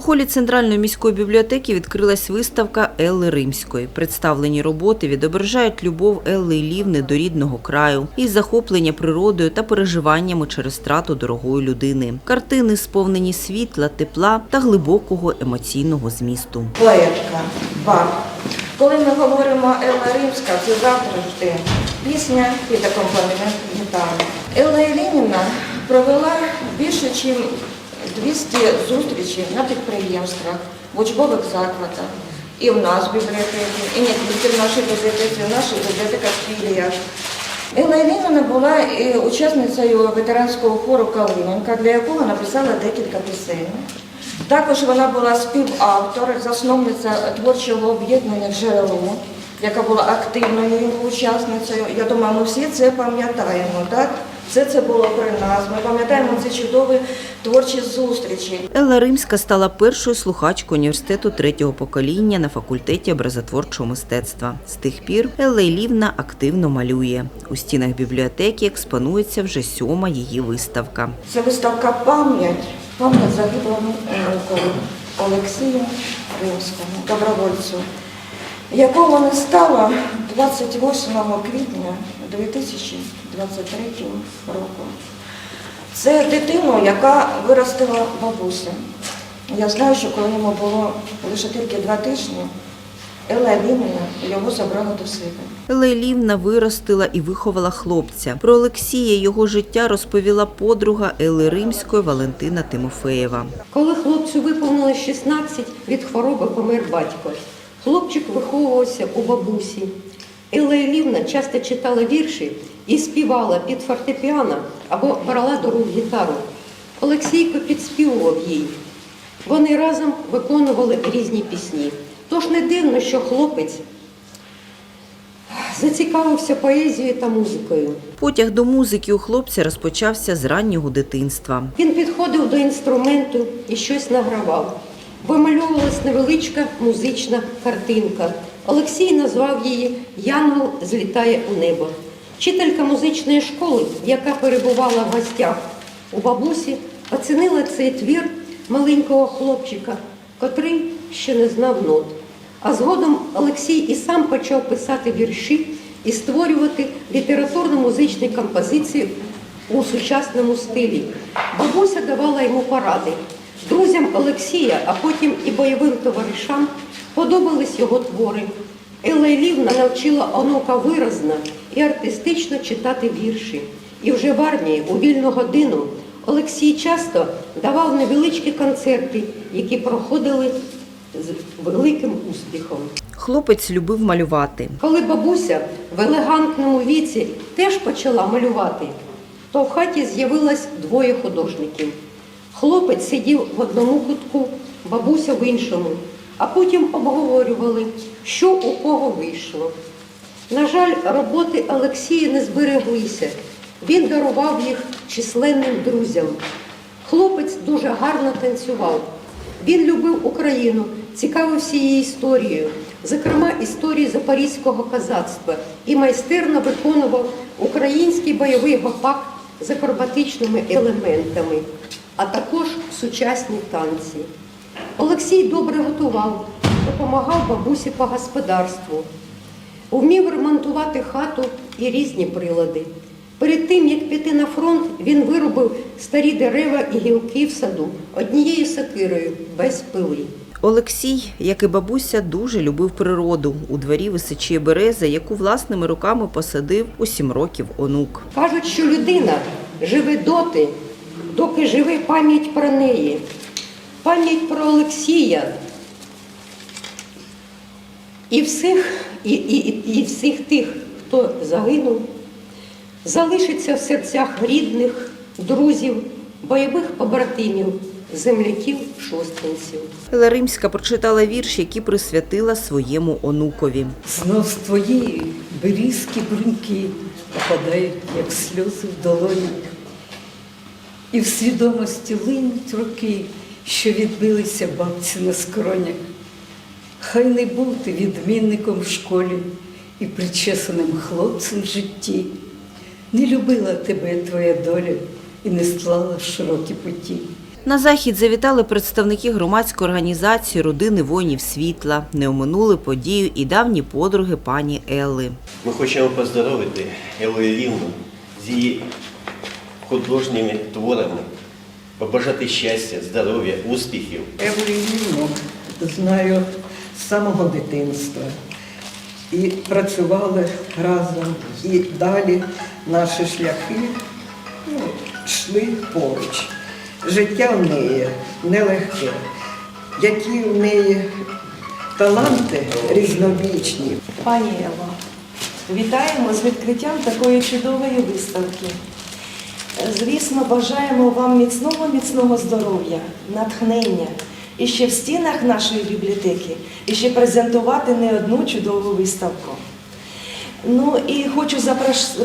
У холі Центральної міської бібліотеки відкрилась виставка Елли Римської. Представлені роботи відображають любов Елли Іллівни до рідного краю і захоплення природою та переживаннями через страту дорогої людини. Картини сповнені світла, тепла та глибокого емоційного змісту. поетка, баб. Коли ми говоримо Елла Римська, це завжди пісня під акомпанемент гітари. Елла Іллінівна провела більше, ніж 200 зустрічей на підприємствах, в учбових закладах, і в нас в бібліотеці, і не тільки в нашій бібліотеці, в наших бібліотеках філіях. Елла Іллінівна була і учасницею ветеранського хору Калиненка, для якого написала декілька пісень. Також вона була співавтор, засновниця творчого об'єднання Джерело, яка була активною його учасницею. Я думаю, ми всі це пам'ятаємо. Так? Все це було при нас. Ми пам'ятаємо ці чудові творчі зустрічі. Елла Римська стала першою слухачкою університету третього покоління на факультеті образотворчого мистецтва. З тих пір Елла Іллівна активно малює. У стінах бібліотеки експонується вже сьома її виставка. Це виставка пам'ять, пам'ять загиблому онукові Олексію Римському, добровольцю, якого не стало 28 квітня 2023 року. Це дитину, яка виростила бабуся. Я знаю, що коли йому було лише тільки два тижні, Елла Лівна його забрала до себе. Елла Іллівна виростила і виховала хлопця. Про Олексія його життя розповіла подруга Елли Римської Валентина Тимофеєва. Коли хлопцю виповнилось 16, від хвороби помер батько. Хлопчик виховувався у бабусі. Елла Іллівна часто читала вірші і співала під фортепіано або брала до рук гітару. Олексійко підспівував їй. Вони разом виконували різні пісні. Тож не дивно, що хлопець зацікавився поезією та музикою. Потяг до музики у хлопця розпочався з раннього дитинства. Він підходив до інструменту і щось награвав. Вимальовувалась невеличка музична картинка. Олексій назвав її Янгол злітає у небо. Вчителька музичної школи, яка перебувала в гостях у бабусі, оцінила цей твір маленького хлопчика, котрий ще не знав нот. А згодом Олексій і сам почав писати вірші і створювати літературно-музичні композиції у сучасному стилі. Бабуся давала йому поради. Друзям Олексія, а потім і бойовим товаришам подобались його твори. Елла Іллівна навчила онука виразно і артистично читати вірші. І вже в армії у вільну годину Олексій часто давав невеличкі концерти, які проходили з великим успіхом. Хлопець любив малювати. Коли бабуся в елегантному віці теж почала малювати, то в хаті з'явилось двоє художників. Хлопець сидів в одному кутку, бабуся в іншому, а потім обговорювали, що у кого вийшло. На жаль, роботи Олексія не збереглися. Він дарував їх численним друзям. Хлопець дуже гарно танцював. Він любив Україну, цікавився її історією, зокрема історії запорізького козацтва, і майстерно виконував український бойовий гопак з акробатичними елементами, а також сучасні танці. Олексій добре готував, допомагав бабусі по господарству, вмів ремонтувати хату і різні прилади. Перед тим, як піти на фронт, він виробив старі дерева і гілки в саду однією сокирою, без пили. Олексій, як і бабуся, дуже любив природу. У дворі височіє береза, яку власними руками посадив у сім років онук. Кажуть, що людина живе доти, доки живе пам'ять про неї, пам'ять про Олексія і всіх, і, і, і- і всіх тих, хто загинув, залишиться в серцях рідних, друзів, бойових побратимів, земляків, шосткинців. Елла Римська прочитала вірш, який присвятила своєму онукові. Знов з твоєї берізки бруньки опадають, як сльози в долонях. І в свідомості линуть роки, що відбилися бабці на скронях. Хай не був ти відмінником в школі і причесаним хлопцем в житті. Не любила тебе твоя доля і не стлала в широкі путі. На захід завітали представники громадської організації Родини воїнів світла. Не оминули подію і давні подруги пані Елли. Ми хочемо поздоровити Еллу Іллівну з її художніми творами, побажати щастя, здоров'я, успіхів. Евеліну знаю з самого дитинства. І працювали разом. І далі наші шляхи ну, йшли поруч. Життя в неї нелегке. Які в неї таланти різнобічні. Пані Ево, вітаємо з відкриттям такої чудової виставки. Звісно, бажаємо вам міцного, міцного здоров'я, натхнення і ще в стінах нашої бібліотеки, і ще презентувати не одну чудову виставку. Ну і хочу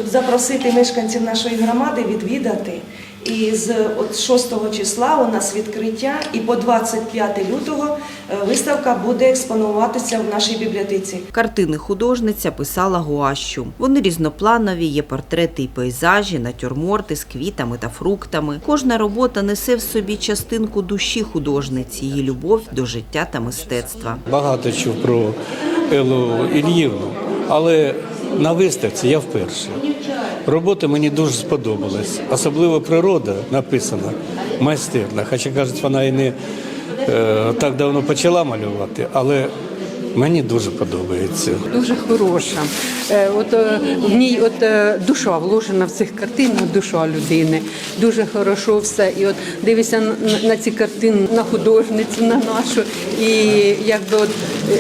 запросити мешканців нашої громади відвідати. І з от 6 числа у нас відкриття, і по 25 лютого е, виставка буде експонуватися в нашій бібліотеці. Картини художниця писала гуащу. Вони різнопланові, є портрети і пейзажі, натюрморти з квітами та фруктами. Кожна робота несе в собі частинку душі художниці, її любов до життя та мистецтва. Багато чув про Еллу Ільївну, але на виставці я вперше. Робота мені дуже сподобалась. Особливо природа написана майстерна. Хоча кажуть, вона і не е, так давно почала малювати, але мені дуже подобається. Дуже хороша. Е, От е, в ній от е, душа вложена в цих картинах, душа людини. Дуже хорошо все. І от дивишся на, на ці картини, на художницю, на нашу, і якби от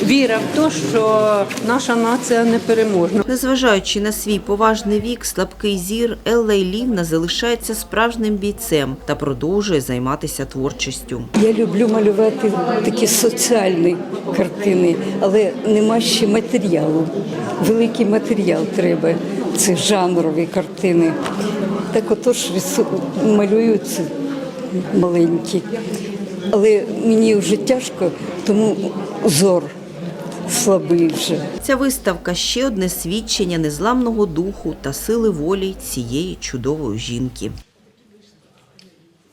віра в те, що наша нація непереможна. Незважаючи на свій поважний вік, слабкий зір, Елла Іллівна залишається справжнім бійцем та продовжує займатися творчістю. Я люблю малювати такі соціальні картини, але нема ще матеріалу. Великий матеріал треба. Це жанрові картини. Так отож рису- малюю ці маленькі. Але мені вже тяжко, тому зор слабий вже. Ця виставка ще одне свідчення незламного духу та сили волі цієї чудової жінки.